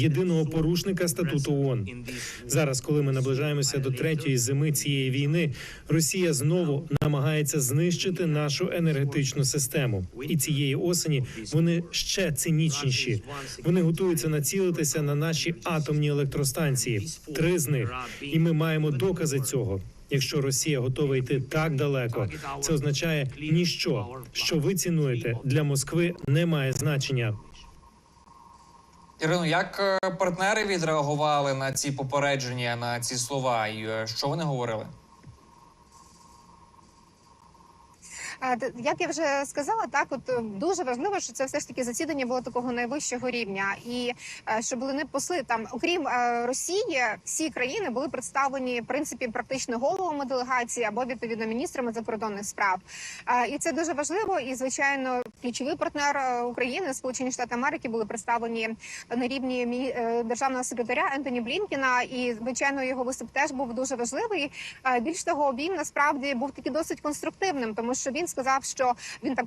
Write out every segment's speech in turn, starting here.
єдиного порушника статуту ООН. Зараз, коли ми наближаємося до третьої зими цієї війни, Росія знову намагається знищити нашу енергетичну систему. І цієї осені вони ще цинічніші. Вони готуються націлитися на наші атомні електростанції. Три з них, і ми маємо докази цього. Якщо Росія готова йти так далеко, це означає ніщо, що ви цінуєте для Москви, не має значення. Ірино, як е, партнери відреагували на ці попередження, на ці слова, і е, що вони говорили? А, т- Як я вже сказала, так от е, дуже важливо, що це все ж таки засідання було такого найвищого рівня, і е, що були не посли там, окрім е, Росії, всі країни були представлені в принципі практично головами делегації або відповідно міністрами закордонних справ. Е, І це дуже важливо. І звичайно, ключовий партнер України, Сполучені Штати Америки, були представлені на рівні державного секретаря Ентоні Блінкіна. І звичайно, його виступ теж був дуже важливий. Більш того, він насправді був такий досить конструктивним, тому що він сказав, що він так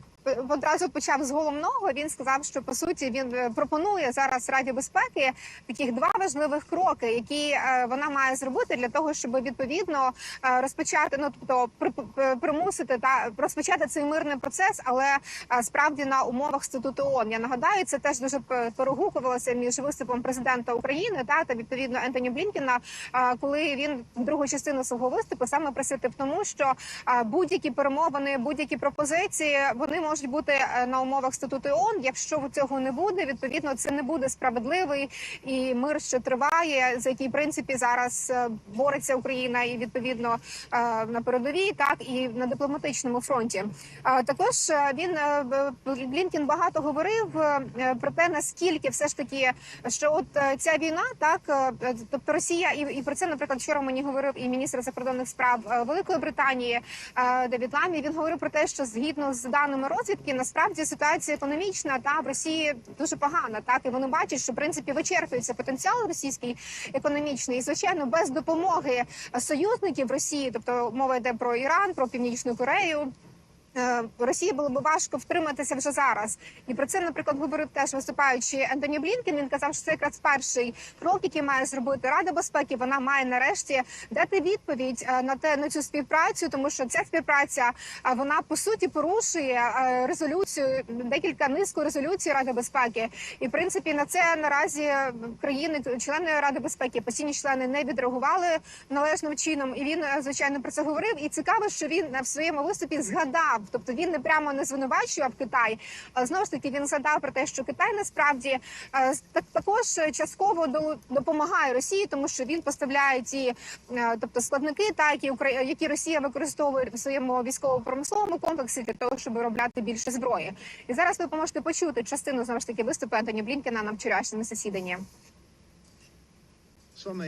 одразу почав з головного. Він сказав, що по суті він е, пропонує зараз Раді безпеки таких два важливих кроки, які е, вона має зробити для того, щоб відповідно е, розпочати, ну тобто при- примусити та розпочати цей мирний процес, але е, справді на умовах статуту ООН. Я нагадаю, це теж дуже перегукувалося між виступом президента України та та відповідно Ентоні Блінкіна, е, коли він другу частину свого виступу саме присвятив тому, що е, будь-які перемовини, будь-які пропозиції вони можуть бути е, на умовах статуту ООН. Якщо цього не буде, відповідно це не буде справедливий і мир, що триває, за який принципі зараз е, бореться Україна, і відповідно е, на передовій, так і на дипломатичному фронті. Також він Блінкін багато говорив про те, наскільки все ж таки, що от ця війна, так тобто Росія, і, і про це, наприклад, вчора мені говорив і міністр закордонних справ Великої Британії Девід Ламі. Він говорив про те, що згідно з даними розвідки, насправді ситуація економічна та в Росії дуже погана. Так і вони бачать, що в принципі вичерпується потенціал російський економічний, і звичайно, без допомоги союзників Росії, тобто мова йде про Іран, про Північну Корею. Е, Росії було б важко втриматися вже зараз, і про це, наприклад, говорив теж виступаючи Ентоні Блінкен. Він казав, що це якраз перший крок, який має зробити Рада безпеки. Вона має нарешті дати відповідь е, на те на цю співпрацю, тому що ця співпраця е, вона по суті порушує резолюцію декілька низку резолюцій Ради безпеки. І в принципі на це наразі країни, члени Ради безпеки, постійні члени не відреагували належним чином. І він звичайно про це говорив. І цікаво, що він в своєму виступі згадав, тобто він не прямо не звинувачував Китай. А знову ж таки він згадав про те, що Китай насправді так також частково допомагає Росії, тому що він поставляє ті, е, тобто складники, та які які Росія використовує в своєму військово-промисловому комплексі для того, щоб виробляти більше зброї. І зараз ви можете почути частину знову ж таки виступу Антоні Блінкена на вчорашньому засіданні.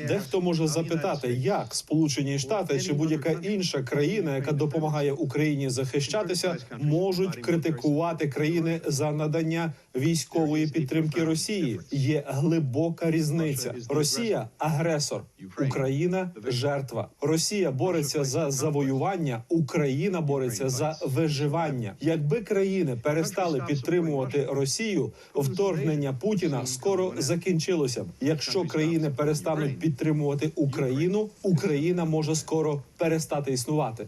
Дехто може запитати, як Сполучені Штати чи будь-яка інша країна, яка допомагає Україні захищатися, можуть критикувати країни за надання військової підтримки Росії. Є глибока різниця. Росія агресор, Україна жертва. Росія бореться за завоювання, Україна бореться за виживання. Якби країни перестали підтримувати Росію, вторгнення Путіна скоро закінчилося б. Якщо країни перестануть підтримувати Україну, Україна може скоро перестати існувати.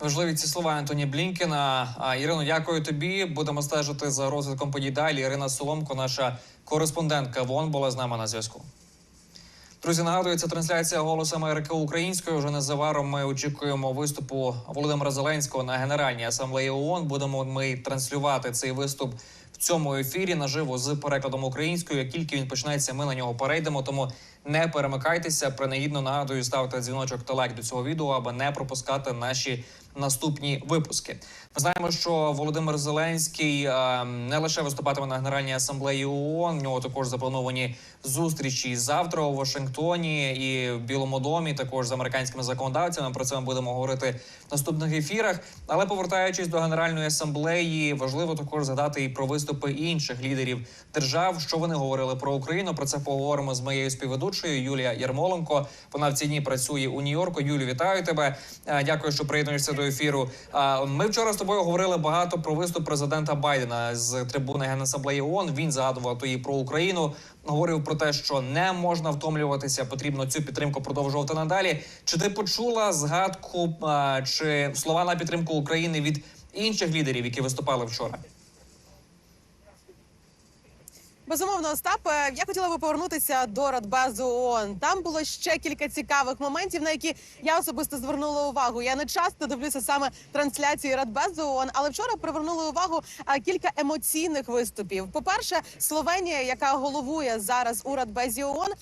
Важливі ці слова Антоні Блінкена. Ірино, дякую тобі. Будемо стежити за розвитком подій далі. Ірина Соломко, наша кореспондентка в ООН, була з нами на зв'язку. Друзі, нагадую, це трансляція «Голос Америки українською. Вже незабаром ми очікуємо виступу Володимира Зеленського на Генеральній асамблеї ООН. Будемо ми транслювати цей виступ в цьому ефірі наживо з перекладом українською. Як тільки він почнеться, ми на нього перейдемо. Тому не перемикайтеся. Принагідно нагадую, ставте дзвіночок та лайк до цього відео, аби не пропускати наші наступні випуски. Ми знаємо, що Володимир Зеленський е, не лише виступатиме на Генеральній асамблеї ООН, в нього також заплановані зустрічі завтра у Вашингтоні і в Білому домі, також з американськими законодавцями. Про це ми будемо говорити в наступних ефірах. Але повертаючись до Генеральної асамблеї, важливо також згадати і про виступи інших лідерів держав, що вони говорили про Україну. Про це поговоримо з моєю співведучою. Юлія Ярмоленко. Вона в ці дні працює у Нью-Йорку. Юлю, вітаю тебе. Е, Дякую, що приєднуєшся до ефіру. Ми вчора з тобою говорили багато про виступ президента Байдена з трибуни Генасамблеї ООН. Він згадував тоді про Україну. Говорив про те, що не можна втомлюватися, потрібно цю підтримку продовжувати надалі. Чи ти почула згадку чи слова на підтримку України від інших лідерів, які виступали вчора? Безумовно, Остап, е, я хотіла би повернутися до Радбезу ООН. Там було ще кілька цікавих моментів, на які я особисто звернула увагу. Я не часто дивлюся саме трансляції Радбезу ООН, але вчора привернули увагу кілька емоційних виступів. По перше, Словенія, яка головує зараз у Радбезі ООН,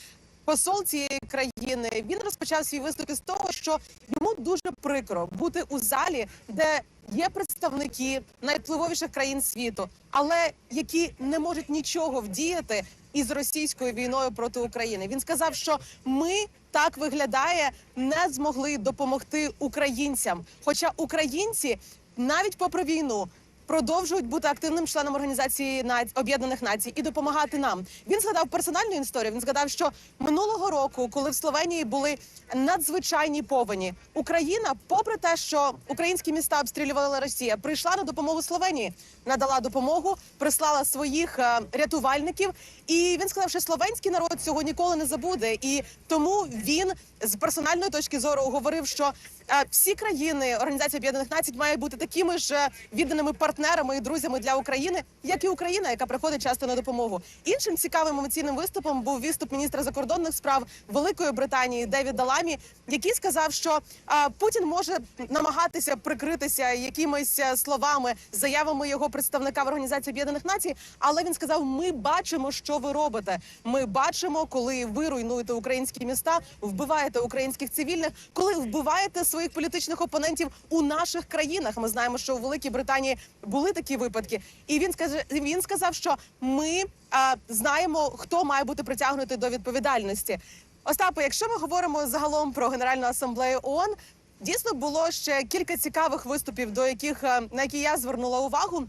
Посол цієї країни він розпочав свій виступ із того, що йому дуже прикро бути у залі, де є представники найвпливовіших країн світу, але які не можуть нічого вдіяти із російською війною проти України. Він сказав, що ми так виглядає, не змогли допомогти українцям. Хоча українці навіть попри війну. Продовжують бути активним членом організації Об'єднаних Націй і допомагати нам. Він згадав персональну історію. Він згадав, що минулого року, коли в Словенії були надзвичайні повені, Україна, попри те, що українські міста обстрілювала Росія, прийшла на допомогу Словенії, надала допомогу, прислала своїх е, рятувальників. І він сказав, що словенський народ цього ніколи не забуде. І тому він з персональної точки зору говорив, що е, всі країни Організації Об'єднаних Націй мають бути такими ж е, відданими партнерами і друзями для України, як і Україна, яка приходить часто на допомогу. Іншим цікавим емоційним виступом був виступ міністра закордонних справ Великої Британії Девіда Ламі, який сказав, що е, Путін може намагатися прикритися якимись словами, заявами його представника в Організації Об'єднаних Націй, але він сказав: ми бачимо, що ви робите. Ми бачимо, коли ви руйнуєте українські міста, вбиваєте українських цивільних, коли вбиваєте своїх політичних опонентів у наших країнах. Ми знаємо, що у Великій Британії були такі випадки, і він скаже, він сказав, що ми а, знаємо, хто має бути притягнутий до відповідальності. Остапе, якщо ми говоримо загалом про Генеральну асамблею ООН, дійсно було ще кілька цікавих виступів, до яких е, на які я звернула увагу.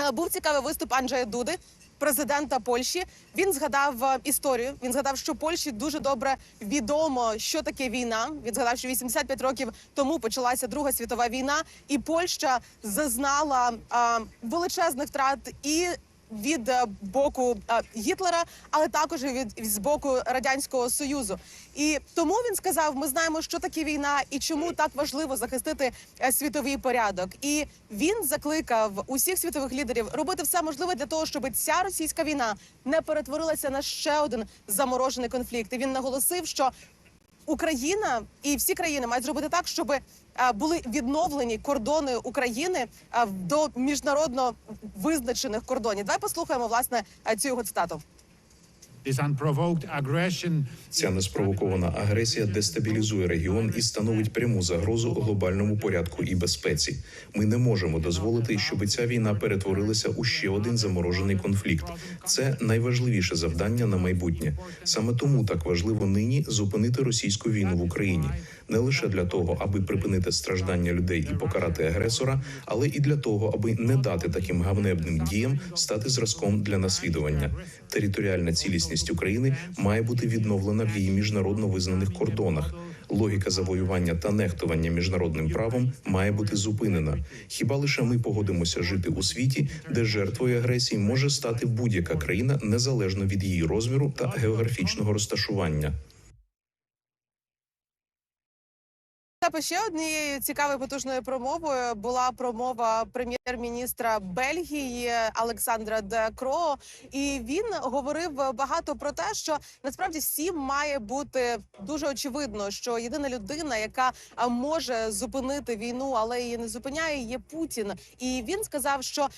Е, Був цікавий виступ Анджея Дуди, президента Польщі. Він згадав е, історію. Він згадав, що Польщі дуже добре відомо, що таке війна. Він згадав, що 85 років тому почалася Друга світова війна, і Польща зазнала е, величезних втрат і. Від е, боку е, Гітлера, але також від з боку радянського союзу, і тому він сказав: ми знаємо, що таке війна і чому так важливо захистити е, світовий порядок. І він закликав усіх світових лідерів робити все можливе для того, щоб ця російська війна не перетворилася на ще один заморожений конфлікт. І він наголосив, що Україна і всі країни мають зробити так, щоб е, були відновлені кордони України е, до міжнародно визначених кордонів. Давай послухаємо власне е, цю його цитату. Ця неспровокована агресія дестабілізує регіон і становить пряму загрозу глобальному порядку і безпеці. Ми не можемо дозволити, щоб ця війна перетворилася у ще один заморожений конфлікт. Це найважливіше завдання на майбутнє. Саме тому так важливо нині зупинити російську війну в Україні не лише для того, аби припинити страждання людей і покарати агресора, але і для того, аби не дати таким гавнебним діям стати зразком для наслідування. Територіальна цілісність України має бути відновлена в її міжнародно визнаних кордонах. Логіка завоювання та нехтування міжнародним правом має бути зупинена. Хіба лише ми погодимося жити у світі, де жертвою агресії може стати будь-яка країна незалежно від її розміру та географічного розташування. Та ще однією цікавою потужною промовою була промова прем'єр-міністра Бельгії Олександра Де Кроо. І він говорив багато про те, що насправді всім має бути дуже очевидно, що єдина людина, яка може зупинити війну, але її не зупиняє, є Путін. І він сказав, що.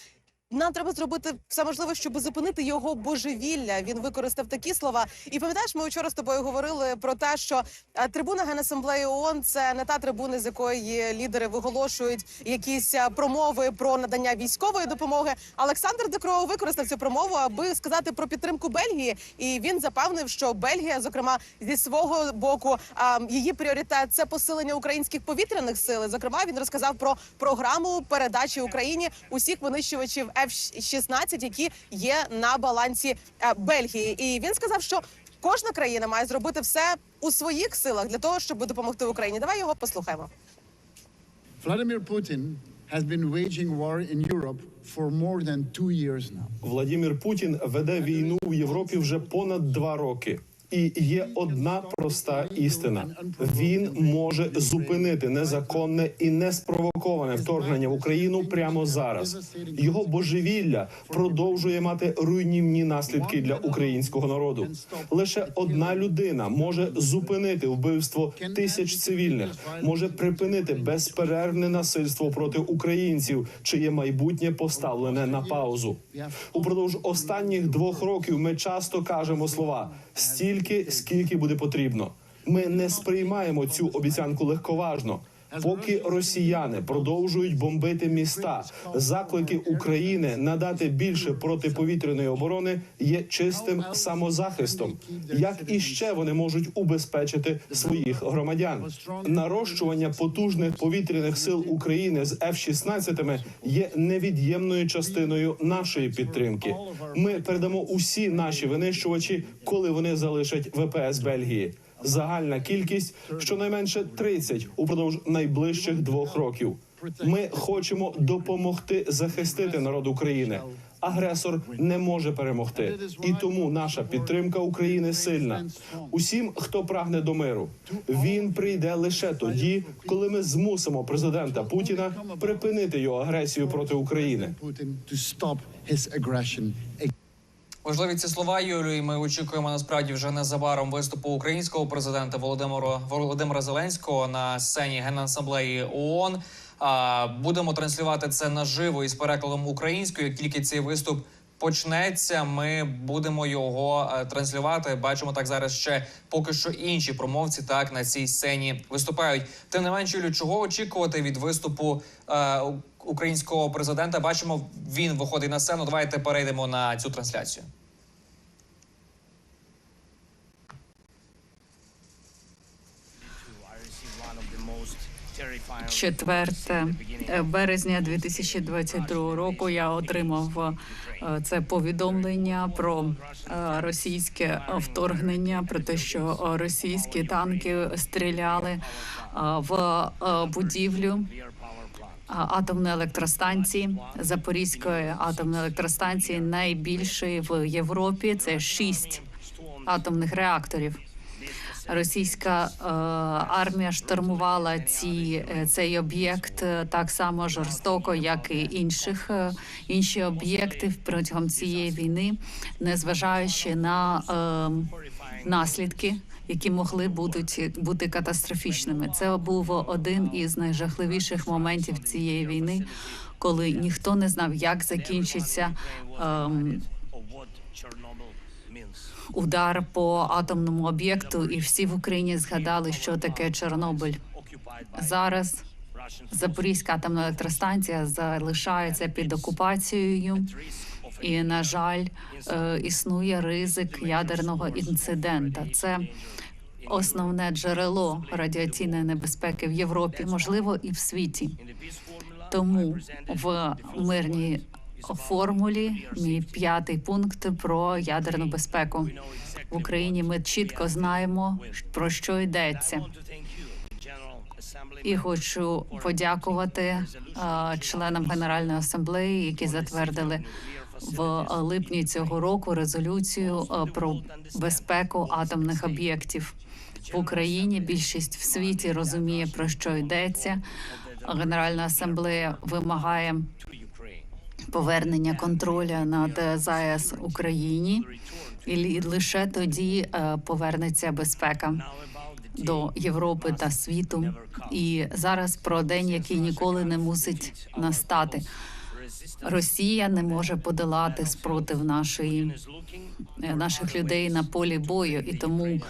Нам треба зробити все можливе, щоб зупинити його божевілля. Він використав такі слова. І пам'ятаєш, ми вчора з тобою говорили про те, що е, трибуна Генасамблеї ООН – це не та трибуна, з якої лідери виголошують якісь е, промови про надання військової допомоги. Олександр Декро використав цю промову, аби сказати про підтримку Бельгії. І він запевнив, що Бельгія, зокрема, зі свого боку, її пріоритет це посилення українських повітряних сил. Зокрема, він розказав про програму передачі Україні усіх винищувачів F-16, які є на балансі е, Бельгії. І він сказав, що кожна країна має зробити все у своїх силах для того, щоб допомогти Україні. Давай його послухаємо. Vladimir Putin has been waging war in Europe for more than two years now. Владімір Путін веде війну в Європі вже понад два роки. І є одна проста істина: він може зупинити незаконне і неспровоковане вторгнення в Україну прямо зараз. Його божевілля продовжує мати руйнівні наслідки для українського народу. Лише одна людина може зупинити вбивство тисяч цивільних, може припинити безперервне насильство проти українців, чиє майбутнє поставлене на паузу. Упродовж останніх двох років ми часто кажемо слова стільки, скільки буде потрібно. Ми не сприймаємо цю обіцянку легковажно. Поки росіяни продовжують бомбити міста, заклики України надати більше протиповітряної оборони є чистим самозахистом. Як іще вони можуть убезпечити своїх громадян? Нарощування потужних повітряних сил України з F-16 є невід'ємною частиною нашої підтримки. Ми передамо усі наші винищувачі, коли вони залишать ВПС Бельгії. Загальна кількість щонайменше 30 упродовж найближчих двох років. Ми хочемо допомогти захистити народ України. Агресор не може перемогти, і тому наша підтримка України сильна. Усім, хто прагне до миру, він прийде лише тоді, коли ми змусимо президента Путіна припинити його агресію проти України. Важливі ці слова, Юлію. і Ми очікуємо насправді вже незабаром виступу українського президента Володимира Володимира Зеленського на сцені генасамблеї ООН. Будемо транслювати це наживо із перекладом українською. Тільки цей виступ почнеться, ми будемо його е, транслювати. Бачимо так зараз ще поки що інші промовці так на цій сцені виступають. Тим не менше, Юлю, чого очікувати від виступу е, українського президента? Бачимо, він виходить на сцену. Давайте перейдемо на цю трансляцію. Четверте березня 2022 року я отримав е, це повідомлення про е, російське вторгнення, про те, що російські танки стріляли е, в будівлю атомної електростанції Запорізької атомної електростанції, найбільшої в Європі. Це шість атомних реакторів. Російська е, армія штурмувала ці е, цей об'єкт е, так само жорстоко, як і інших е, інші об'єкти протягом цієї війни, незважаючи на е, наслідки, які могли будуть бути катастрофічними. Це був один із найжахливіших моментів цієї війни, коли ніхто не знав, як закінчиться. ем, удар по атомному об'єкту, і всі в Україні згадали, що таке Чорнобиль. Зараз Запорізька атомна електростанція залишається під окупацією, і на жаль, е, існує ризик ядерного інцидента. Це основне джерело радіаційної небезпеки в Європі, можливо, і в світі. Тому в мирній формулі мій п'ятий пункт про ядерну безпеку в Україні. Ми чітко знаємо про що йдеться. І хочу подякувати е, членам Генеральної асамблеї, які затвердили в липні цього року резолюцію е, про безпеку атомних об'єктів в Україні. Більшість в світі розуміє про що йдеться. Генеральна асамблея вимагає повернення контроля над е, ЗАЕС Україні, і лише тоді е, повернеться безпека до Європи та світу. І зараз про день, який ніколи не мусить настати. Росія не може подолати спротив нашої е, наших людей на полі бою, і тому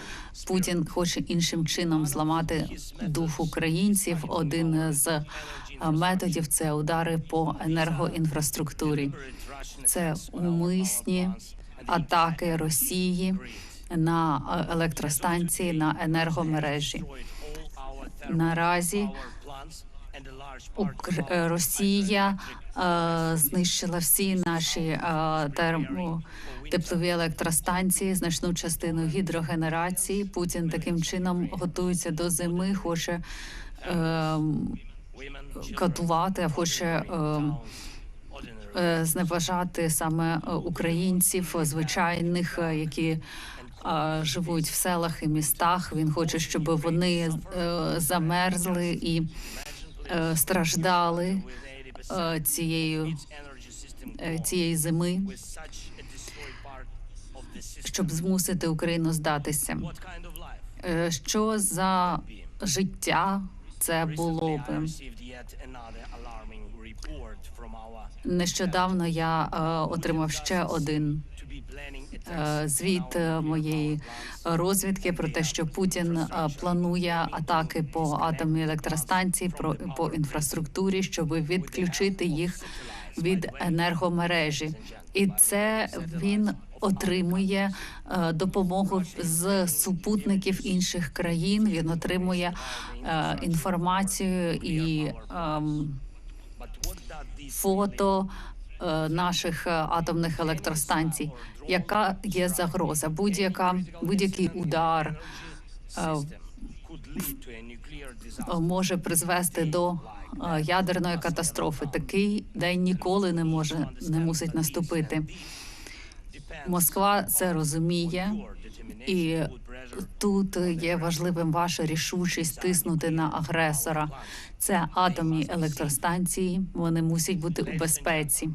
Путін хоче іншим чином зламати дух українців. Один з е, методів це удари по енергоінфраструктурі. Це умисні атаки Росії на е, електростанції на енергомережі. Наразі Росія знищила всі наші е, термо. Теплові електростанції, значну частину гідрогенерації. Путін таким чином готується до зими, хоче е, катувати, хоче е, е, зневажати саме е, українців, е, звичайних, е, які е, живуть в селах і містах. Він хоче, щоб вони е, замерзли і е, страждали е, цією е, цієї зими, щоб змусити Україну здатися. Е, Що за життя це було би? Нещодавно я е, отримав ще один е, звіт е, моєї розвідки про те, що Путін е, планує атаки по атомній електростанції, про по інфраструктурі, щоб відключити їх від енергомережі, і це він отримує е, допомогу з супутників інших країн. Він отримує е, інформацію і ем, фото е, наших е, атомних електростанцій. Яка є загроза? Будь-яка будь-який удар е, може призвести до е, ядерної катастрофи. Такий день ніколи не може не мусить наступити. Москва це розуміє, і тут є важливим ваша рішучість тиснути на агресора. Це атомні електростанції. Вони мусять бути у безпеці.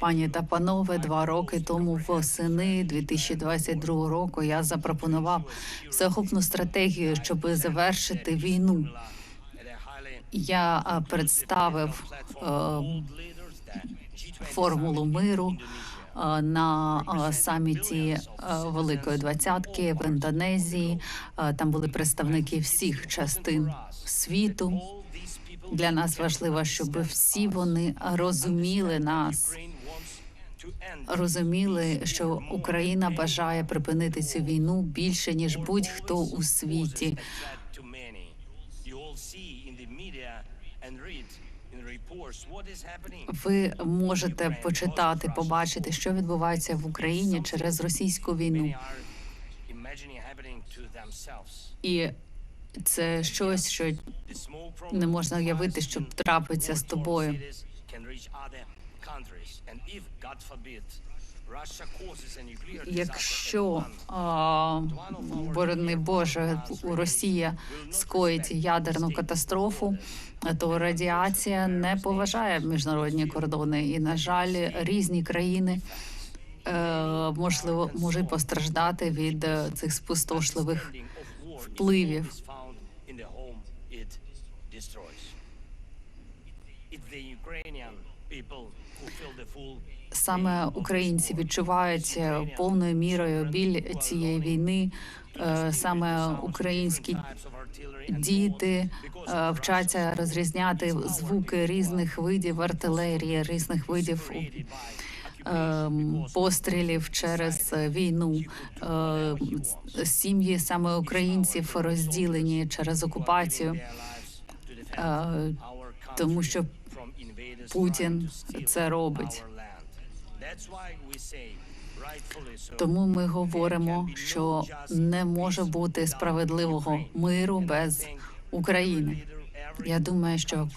Пані та панове, два роки тому восени 2022 року я запропонував всеохопну стратегію, щоб завершити війну. Я представив е, формулу миру е, на е, саміті е, Великої Двадцятки в Індонезії. Е, Там були представники всіх частин світу. Для нас важливо, щоб всі вони розуміли нас, розуміли, що Україна бажає припинити цю війну більше ніж будь-хто у світі. Ви можете почитати, побачити, що відбувається в Україні через російську війну. І це щось, що не можна уявити, що трапиться з тобою. Якщо а, борони Боже, Росія скоїть ядерну катастрофу, то радіація не поважає міжнародні кордони, і на жаль, різні країни е, можливо можуть постраждати від е, цих спустошливих впливів. Саме українці відчувають повною мірою біль цієї війни. Е, Саме українські діти е, вчаться розрізняти звуки різних видів артилерії, різних видів пострілів через війну. Е, Сім'ї саме українців розділені через окупацію, Е, тому що Путін це робить. Тому ми говоримо, що не може бути справедливого миру без України. Я думаю, що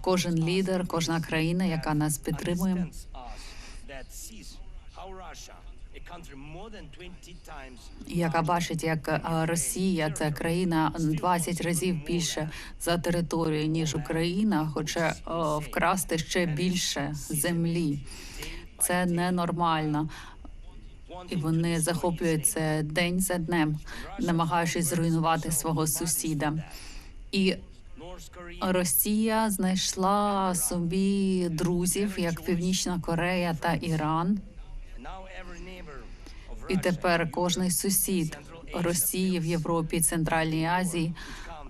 кожен лідер, кожна країна, яка нас підтримує, яка бачить, як е, Росія це країна 20 разів більше за територію ніж Україна, хоче е, вкрасти ще більше землі. Це ненормально. І вони захоплюють це день за днем, намагаючись зруйнувати свого сусіда. І Росія знайшла собі друзів, як Північна Корея та Іран. І тепер кожний сусід Росії в Європі, Центральній Азії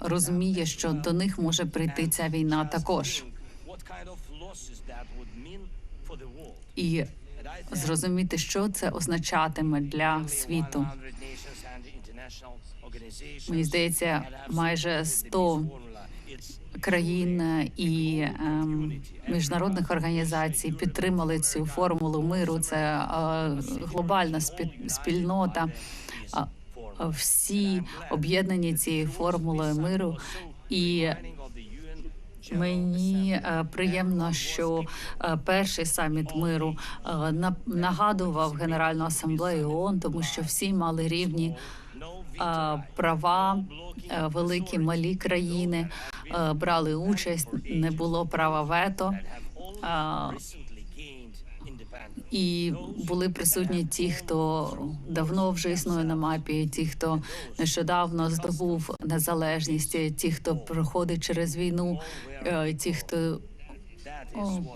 розуміє, що до них може прийти ця війна також. І зрозуміти, що це означатиме для світу. Мені здається, майже 100 країн і ем, міжнародних організацій підтримали цю формулу миру. Це е, глобальна спільнота. Всі об'єднані цією формулою миру. І мені е, приємно, що е, перший саміт миру е, на- нагадував Генеральну асамблею ООН, тому що всі мали рівні е, права, е, великі малі країни е, брали участь. Не було права вето. Е, і були присутні ті, хто давно вже існує на мапі, ті, хто нещодавно здобув незалежність, ті, хто проходить через війну, е, ті, хто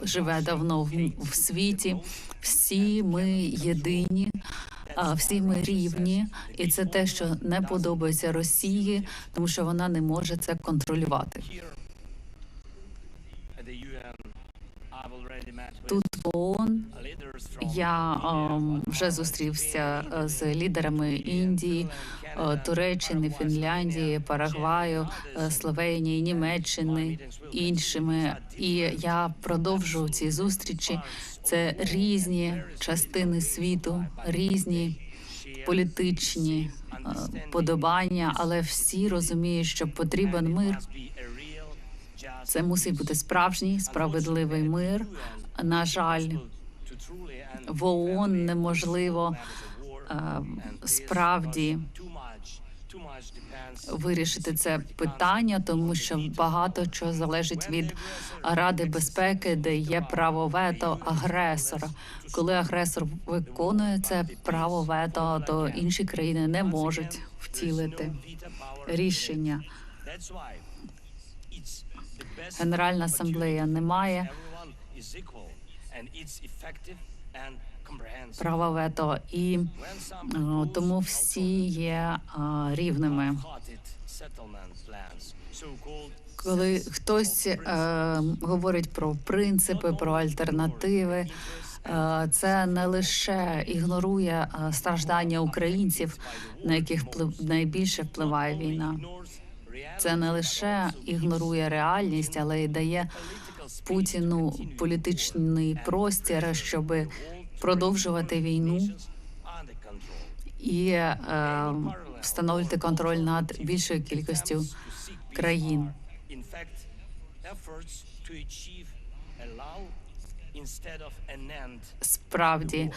живе давно в світі. Всі ми єдині, а всі ми рівні, і це те, що не подобається Росії, тому що вона не може це контролювати. Тут в ООН я ем, вже зустрівся е, з лідерами Індії, е, Туреччини, Фінляндії, Парагваю, е, Словенії, Німеччини, іншими. І я продовжу ці зустрічі. Це різні частини світу, різні політичні подобання, але всі розуміють, що потрібен мир. Це мусить бути справжній справедливий мир. На жаль, в ООН неможливо е, справді вирішити це питання, тому що багато чого залежить від Ради безпеки, де є право вето агресора. Коли агресор виконує це право вето, то інші країни не можуть втілити рішення. Генеральна асамблея не має права вето, і е, тому всі є е, рівними. Коли хтось е, говорить про принципи, про альтернативи, е, це не лише ігнорує е, страждання українців, на яких вплив найбільше впливає війна. Це не лише ігнорує реальність, але й дає Путіну політичний простір, щоб продовжувати війну і е, встановлювати контроль над більшою кількістю країн. Справді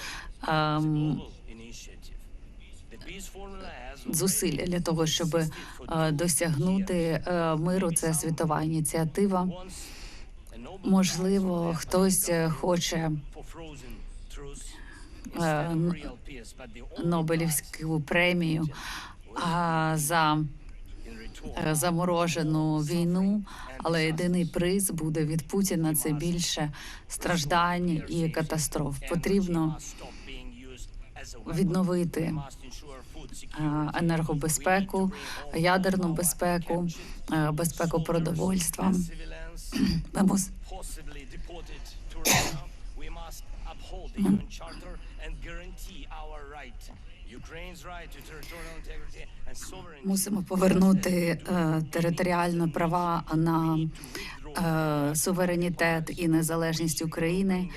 ем, зусилля для того, щоб е, досягнути е, миру, це світова ініціатива. Можливо, хтось е, хоче Нобелівську премію за заморожену війну, але єдиний приз буде від Путіна це більше страждань і катастроф. Потрібно відновити енергобезпеку, ядерну безпеку, безпеку продовольства. Ми мус- Мусимо повернути е, територіальні права на е, суверенітет і незалежність України,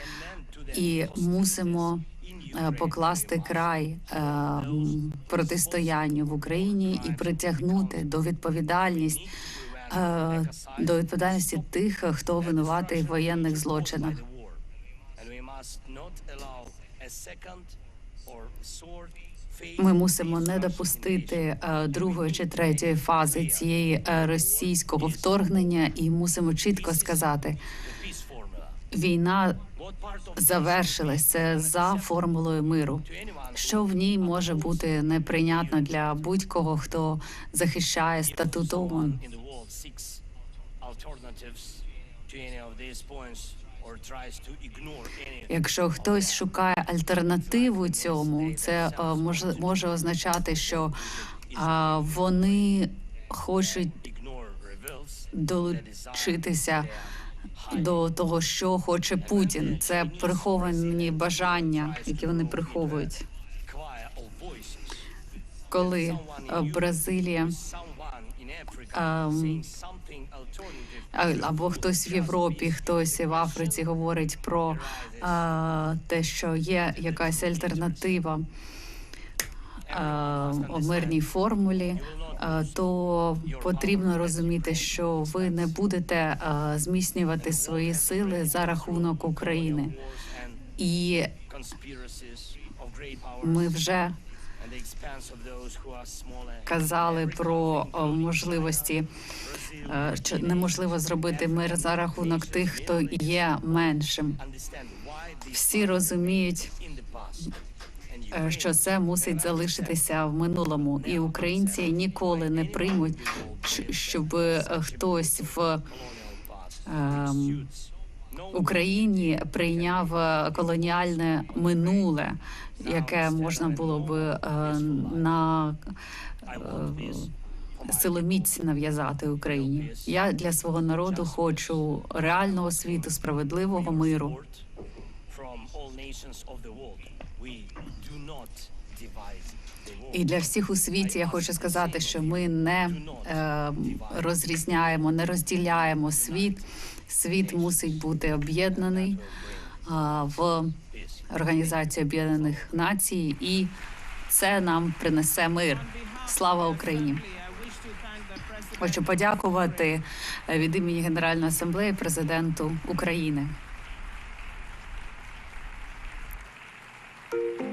і мусимо покласти край е, протистоянню в Україні і притягнути до відповідальність е, до відповідальності тих, хто винуватий в воєнних злочинах. Ми мусимо не допустити е, другої чи третьої фази цієї е, російського вторгнення, і мусимо чітко сказати, війна завершилась це за формулою миру. Що в ній може бути неприйнятно для будь-кого, хто захищає статут ООН. Якщо хтось шукає альтернативу цьому, це е, може може означати, що а, вони хочуть долучитися до того, що хоче Путін. Це приховані бажання, які вони приховують. Коли е, Бразилія ем, або хтось в Європі, хтось в Африці говорить про е, те, що є якась альтернатива е, мирній формулі. Е, То потрібно розуміти, що ви не будете е, зміцнювати свої сили за рахунок України, і ми вже казали про е, можливості, що неможливо зробити мир за рахунок тих, хто є меншим. Всі розуміють, що це мусить залишитися в минулому, і українці ніколи не приймуть, щоб е, хтось в ем, Україні прийняв е, колоніальне минуле, яке можна було би е, на е, силоміць нав'язати Україні. Я для свого народу хочу реального світу, справедливого миру. І для всіх у світі я хочу сказати, що ми не е, розрізняємо, не розділяємо світ. Світ мусить бути об'єднаний а, в Організації Об'єднаних Націй, і це нам принесе мир. Слава Україні! Хочу подякувати е, від імені Генеральної асамблеї президенту України. Thank you.